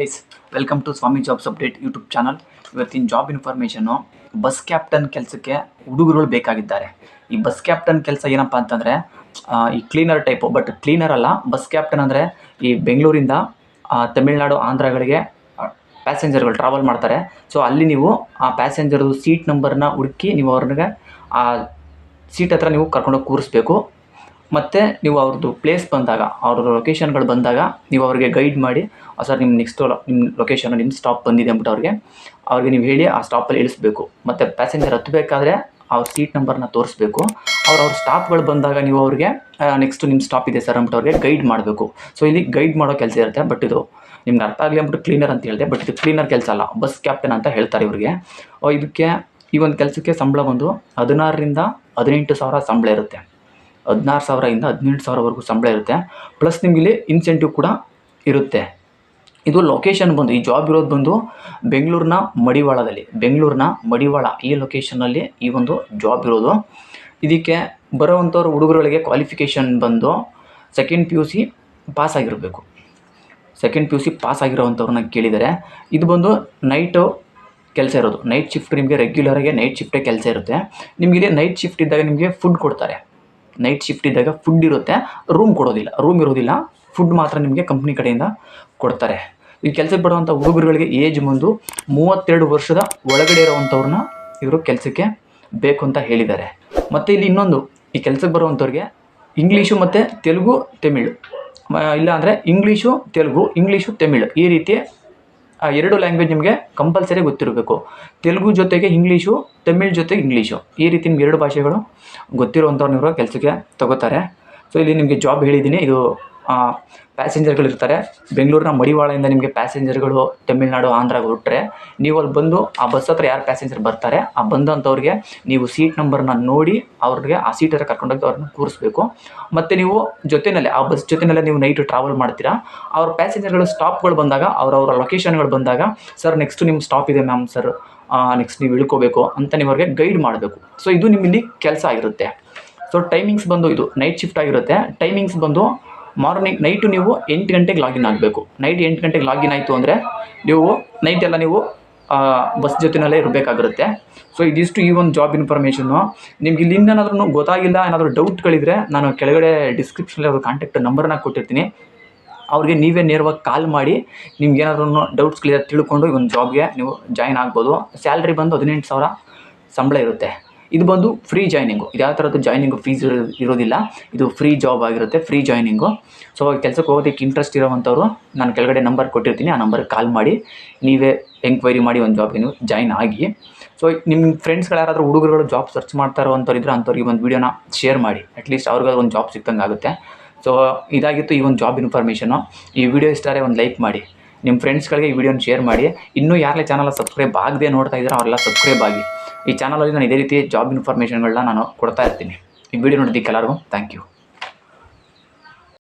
Guys welcome to Swami jobs update YouTube channel ಇವತ್ತಿನ job information bus captain ಕೆಲಸಕ್ಕೆ ಹುಡುಗರುಗಳು ಬೇಕಾಗಿದ್ದಾರೆ. ಈ ಬಸ್ ಕ್ಯಾಪ್ಟನ್ ಕೆಲಸ ಏನಪ್ಪ ಅಂತಂದರೆ ಈ ಕ್ಲೀನರ್ ಟೈಪು ಬಟ್ ಕ್ಲೀನರ್ ಅಲ್ಲ ಬಸ್ ಕ್ಯಾಪ್ಟನ್ ಅಂದರೆ ಈ ಬೆಂಗಳೂರಿಂದ ತಮಿಳ್ನಾಡು, ಆಂಧ್ರಗಳಿಗೆ ಪ್ಯಾಸೆಂಜರ್ಗಳು ಟ್ರಾವೆಲ್ ಮಾಡ್ತಾರೆ. ಸೊ ಅಲ್ಲಿ ನೀವು ಆ ಪ್ಯಾಸೆಂಜರ್ದು ಸೀಟ್ ನಂಬರ್ನ ಹುಡುಕಿ ನೀವು ಅವ್ರಿಗೆ ಆ ಸೀಟ್ ಹತ್ರ ನೀವು ಕರ್ಕೊಂಡೋಗಿ ಕೂರಿಸ್ಬೇಕು. ಮತ್ತು ನೀವು ಅವ್ರದ್ದು ಪ್ಲೇಸ್ ಬಂದಾಗ ಅವ್ರ ಲೊಕೇಶನ್ಗಳು ಬಂದಾಗ ನೀವು ಅವ್ರಿಗೆ ಗೈಡ್ ಮಾಡಿ ಸರ್ ನಿಮ್ಮ ನೆಕ್ಸ್ಟ್ ನಿಮ್ಮ ಲೊಕೇಶನ್ ನಿಮ್ಮ ಸ್ಟಾಪ್ ಬಂದಿದೆ ಅಂದ್ಬಿಟ್ಟು ಅವ್ರಿಗೆ ಅವ್ರಿಗೆ ನೀವು ಹೇಳಿ ಆ ಸ್ಟಾಪಲ್ಲಿ ಇಳಿಸ್ಬೇಕು. ಮತ್ತು ಪ್ಯಾಸೆಂಜರ್ ಹತ್ತಬೇಕಾದ್ರೆ ಅವ್ರ ಸೀಟ್ ನಂಬರ್ನ ತೋರಿಸ್ಬೇಕು. ಅವ್ರು, ಅವ್ರ ಸ್ಟಾಪ್ಗಳು ಬಂದಾಗ ನೀವು ಅವ್ರಿಗೆ ನೆಕ್ಸ್ಟ್ ನಿಮ್ಮ ಸ್ಟಾಪ್ ಇದೆ ಸರ್ ಅಂದ್ಬಿಟ್ಟು ಅವ್ರಿಗೆ ಗೈಡ್ ಮಾಡಬೇಕು. ಸೊ ಇಲ್ಲಿ ಗೈಡ್ ಮಾಡೋ ಕೆಲಸ ಇರುತ್ತೆ ಬಟ್ ಇದು ನಿಮ್ಗೆ ಅರ್ಥ ಆಗಲಿ ಅಂದ್ಬಿಟ್ಟು ಕ್ಲೀನರ್ ಅಂತ ಹೇಳಿದೆ ಬಟ್ ಇದು ಕ್ಲೀನರ್ ಕೆಲಸ ಅಲ್ಲ ಬಸ್ ಕ್ಯಾಪ್ಟನ್ ಅಂತ ಹೇಳ್ತಾರೆ ಇವ್ರಿಗೆ. ಇದಕ್ಕೆ ಈ ಒಂದು ಕೆಲಸಕ್ಕೆ ಸಂಬಳ ಬಂದು ಹದಿನಾರರಿಂದ ಹದಿನೆಂಟು ಸಾವಿರ ಸಂಬಳ ಇರುತ್ತೆ. ಹದಿನಾರು ಸಾವಿರದಿಂದ ಹದಿನೆಂಟು ಸಾವಿರವರೆಗೂ ಸಂಬಳ ಇರುತ್ತೆ. ಪ್ಲಸ್ ನಿಮಗೆ ಇಲ್ಲಿ ಇನ್ಸೆಂಟಿವ್ ಕೂಡ ಇರುತ್ತೆ. ಇದು ಲೊಕೇಶನ್ ಬಂದು, ಈ ಜಾಬ್ ಇರೋದು ಬಂದು ಬೆಂಗಳೂರಿನ ಮಡಿವಾಳದಲ್ಲಿ. ಬೆಂಗಳೂರಿನ ಮಡಿವಾಳ ಈ ಲೊಕೇಶನಲ್ಲಿ ಈ ಒಂದು ಜಾಬ್ ಇರೋದು. ಇದಕ್ಕೆ ಬರೋವಂಥವ್ರು ಹುಡುಗರುಗಳಿಗೆ ಕ್ವಾಲಿಫಿಕೇಷನ್ ಬಂದು second P U C pass ಆಗಿರಬೇಕು. Second P U C pass ಆಗಿರೋವಂಥವ್ರನ್ನ ಕೇಳಿದರೆ, ಇದು ಬಂದು ನೈಟು ಕೆಲಸ ಇರೋದು. ನೈಟ್ ಶಿಫ್ಟ್ ನಿಮಗೆ ರೆಗ್ಯುಲರಾಗಿ ನೈಟ್ ಶಿಫ್ಟೇ ಕೆಲಸ ಇರುತ್ತೆ. ನಿಮಗೆ ನೈಟ್ ಶಿಫ್ಟ್ ಇದ್ದಾಗ ನಿಮಗೆ ಫುಡ್ ಕೊಡ್ತಾರೆ. ನೈಟ್ ಶಿಫ್ಟ್ ಇದ್ದಾಗ ಫುಡ್ ಇರುತ್ತೆ. ರೂಮ್ ಕೊಡೋದಿಲ್ಲ. ರೂಮ್ ಇರೋದಿಲ್ಲ. ಫುಡ್ ಮಾತ್ರ ನಿಮಗೆ ಕಂಪ್ನಿ ಕಡೆಯಿಂದ ಕೊಡ್ತಾರೆ. ಈ ಕೆಲಸಕ್ಕೆ ಬರುವಂಥ ಹುಡುಗರುಗಳಿಗೆ ಏಜ್ ಬಂದು ಮೂವತ್ತೆರಡು ವರ್ಷದ ಒಳಗಡೆ ಇರೋವಂಥವ್ರನ್ನ ಇವರು ಕೆಲಸಕ್ಕೆ ಬೇಕು ಅಂತ ಹೇಳಿದ್ದಾರೆ. ಮತ್ತು ಇಲ್ಲಿ ಇನ್ನೊಂದು, ಈ ಕೆಲಸಕ್ಕೆ ಬರುವಂಥವ್ರಿಗೆ ಇಂಗ್ಲೀಷು ಮತ್ತು ತೆಲುಗು, ತಮಿಳು. ಇಲ್ಲ ಅಂದರೆ ಇಂಗ್ಲೀಷು ತೆಲುಗು ಇಂಗ್ಲೀಷು ತಮಿಳು ಈ ರೀತಿ ಆ ಎರಡು ಲ್ಯಾಂಗ್ವೇಜ್ ನಿಮಗೆ ಕಂಪಲ್ಸರಿ ಗೊತ್ತಿರಬೇಕು. ತೆಲುಗು ಜೊತೆಗೆ ಇಂಗ್ಲೀಷು ತಮಿಳ್ ಜೊತೆಗೆ ಇಂಗ್ಲೀಷು ಈ ರೀತಿ ನಿಮ್ಗೆ ಎರಡು ಭಾಷೆಗಳು ಗೊತ್ತಿರುವಂಥವ್ರನ್ನ ಕೆಲಸಕ್ಕೆ ತಗೋತಾರೆ. ಸೊ ಇಲ್ಲಿ ನಿಮಗೆ ಜಾಬ್ ಹೇಳಿದ್ದೀನಿ. ಇದು ಪ್ಯಾಸೆಂಜರ್ಗಳು ಇರ್ತಾರೆ. ಬೆಂಗಳೂರಿನ ಮಡಿವಾಳದಿಂದ ನಿಮಗೆ ಪ್ಯಾಸೆಂಜರ್ಗಳು ತಮಿಳ್ನಾಡು, ಆಂಧ್ರಗೆ ಹೊರಟ್ರೆ ನೀವು ಅಲ್ಲಿ ಬಂದು ಆ ಬಸ್ ಹತ್ರ ಯಾರು ಪ್ಯಾಸೆಂಜರ್ ಬರ್ತಾರೆ, ಆ ಬಂದಂಥವ್ರಿಗೆ ನೀವು ಸೀಟ್ ನಂಬರ್ನ ನೋಡಿ ಅವ್ರಿಗೆ ಆ ಸೀಟ್ ಹತ್ರ ಕರ್ಕೊಂಡೋಗಿ ಅವ್ರನ್ನ ಕೂರಿಸ್ಬೇಕು. ಮತ್ತು ನೀವು ಜೊತೆಯಲ್ಲೇ ಆ ಬಸ್ ಜೊತೆಯಲ್ಲೇ ನೀವು ನೈಟ್ ಟ್ರಾವೆಲ್ ಮಾಡ್ತೀರಾ, ಅವ್ರ ಪ್ಯಾಸೆಂಜರ್ಗಳು ಸ್ಟಾಪ್ಗಳು ಬಂದಾಗ ಅವ್ರವ್ರ ಲೊಕೇಶನ್ಗಳು ಬಂದಾಗ ಸರ್ ನೆಕ್ಸ್ಟ್ ನಿಮ್ಮ ಸ್ಟಾಪ್ ಇದೆ ಮ್ಯಾಮ್ ಸರ್ ನೆಕ್ಸ್ಟ್ ನೀವು ಇಳ್ಕೋಬೇಕು ಅಂತ ನೀವು ಅವ್ರಿಗೆ ಗೈಡ್ ಮಾಡಬೇಕು. ಸೊ ಇದು ನಿಮ್ಮಲ್ಲಿ ಕೆಲಸ ಆಗಿರುತ್ತೆ. ಸೊ ಟೈಮಿಂಗ್ಸ್ ಬಂದು ಇದು ನೈಟ್ ಶಿಫ್ಟ್ ಆಗಿರುತ್ತೆ. ಟೈಮಿಂಗ್ಸ್ ಬಂದು ಮಾರ್ನಿಂಗ್ ನೈಟು ನೀವು ಎಂಟು ಗಂಟೆಗೆ ಲಾಗಿನ್ ಆಗಬೇಕು. ನೈಟ್ ಎಂಟು ಗಂಟೆಗೆ ಲಾಗಿನ್ ಆಯಿತು ಅಂದರೆ ನೀವು ನೈಟ್ ಎಲ್ಲ ನೀವು ಬಸ್ ಜೊತೆಯಲ್ಲೇ ಇರಬೇಕಾಗಿರುತ್ತೆ. ಸೊ ಇದಿಷ್ಟು ಈ ಒಂದು ಜಾಬ್ ಇನ್ಫಾರ್ಮೇಷನ್ನು ನಿಮ್ಗೆ ಇಲ್ಲಿಂದ ಏನಾದ್ರೂ ಗೊತ್ತಾಗಿಲ್ಲ, ಏನಾದರೂ ಡೌಟ್ಗಳಿದ್ರೆ ನಾನು ಕೆಳಗಡೆ ಡಿಸ್ಕ್ರಿಪ್ಷನಲ್ಲಿ ಅವ್ರ ಕಾಂಟ್ಯಾಕ್ಟ್ ನಂಬರ್ನ ಕೊಟ್ಟಿರ್ತೀನಿ. ಅವ್ರಿಗೆ ನೀವೇ ನೇರವಾಗಿ ಕಾಲ್ ಮಾಡಿ, ನಿಮ್ಗೆ ಏನಾದ್ರೂ ಡೌಟ್ಸ್ ಕ್ಲಿಯರ್ ತಿಳ್ಕೊಂಡು ಈ ಒಂದು ಜಾಬ್ಗೆ ನೀವು ಜಾಯ್ನ್ ಆಗ್ಬೋದು. ಸ್ಯಾಲ್ರಿ ಬಂದು ಹದಿನೆಂಟು ಸಾವಿರ ಸಂಬಳ ಇರುತ್ತೆ. ಇದು ಬಂದು ಫ್ರೀ ಜಾಯ್ನಿಂಗು ಇದು ಯಾವ ಥರದ್ದು ಜಾಯ್ನಿಂಗು ಫೀಸ್ ಇರೋದಿಲ್ಲ. ಇದು ಫ್ರೀ ಜಾಬ್ ಆಗಿರುತ್ತೆ ಫ್ರೀ ಜಾಯ್ನಿಂಗು ಸೊ ಕೆಲಸಕ್ಕೆ ಹೋಗೋದಕ್ಕೆ ಇಂಟ್ರೆಸ್ಟ್ ಇರೋವಂಥವ್ರು ನಾನು ಕೆಳಗಡೆ ನಂಬರ್ ಕೊಟ್ಟಿರ್ತೀನಿ, ಆ ನಂಬರ್ಗೆ ಕಾಲ್ ಮಾಡಿ, ನೀವೇ ಎಂಕ್ವೈರಿ ಮಾಡಿ ಒಂದು ಜಾಬ್ಗೆ ನೀವು ಜಾಯ್ನ್ ಆಗಿ. ಸೊ ನಿಮ್ಮ ಫ್ರೆಂಡ್ಸ್ಗಳು ಯಾರಾದರೂ ಹುಡುಗರುಗಳು ಜಾಬ್ ಸರ್ಚ್ ಮಾಡ್ತಾ ಇರೋವಂಥವ್ರು ಇದ್ರೆ ಅಂಥವ್ರಿಗೆ ಒಂದು ವೀಡಿಯೋನ ಶೇರ್ ಮಾಡಿ. ಅಟ್ಲೀಸ್ಟ್ ಅವ್ರಿಗೆ ಒಂದು ಜಾಬ್ ಸಿಕ್ಕಂಗೆ ಆಗುತ್ತೆ. ಸೊ ಇದಾಗಿತ್ತು ಈ ಒಂದು ಜಾಬ್ ಇನ್ಫಾರ್ಮೇಷನು ಈ ವಿಡಿಯೋ ಇಷ್ಟಾರೆ ಒಂದು ಲೈಕ್ ಮಾಡಿ. ನಿಮ್ಮ ಫ್ರೆಂಡ್ಸ್ಗಳಿಗೆ ಈ ವಿಡಿಯೋನ ಶೇರ್ ಮಾಡಿ. ಇನ್ನೂ ಯಾರೇ ಚಾನಲ್ ಸಬ್ಸ್ಕ್ರೈಬ್ ಆಗದೆ ನೋಡ್ತಾ ಇದ್ದಾರೆ, ಅವರೆಲ್ಲ ಸಬ್ಸ್ಕ್ರೈಬ್ ಆಗಿ. ಈ ಚಾನಲಲ್ಲಿ ನಾನು ಇದೇ ರೀತಿ ಜಾಬ್ ಇನ್ಫಾರ್ಮೇಷನ್ಗಳನ್ನ ನಾನು ಕೊಡ್ತಾ ಇರ್ತೀನಿ. ಈ ವಿಡಿಯೋ ನೋಡಿದ್ದಕ್ಕೆ ಎಲ್ಲರಿಗೂ ಥ್ಯಾಂಕ್ ಯು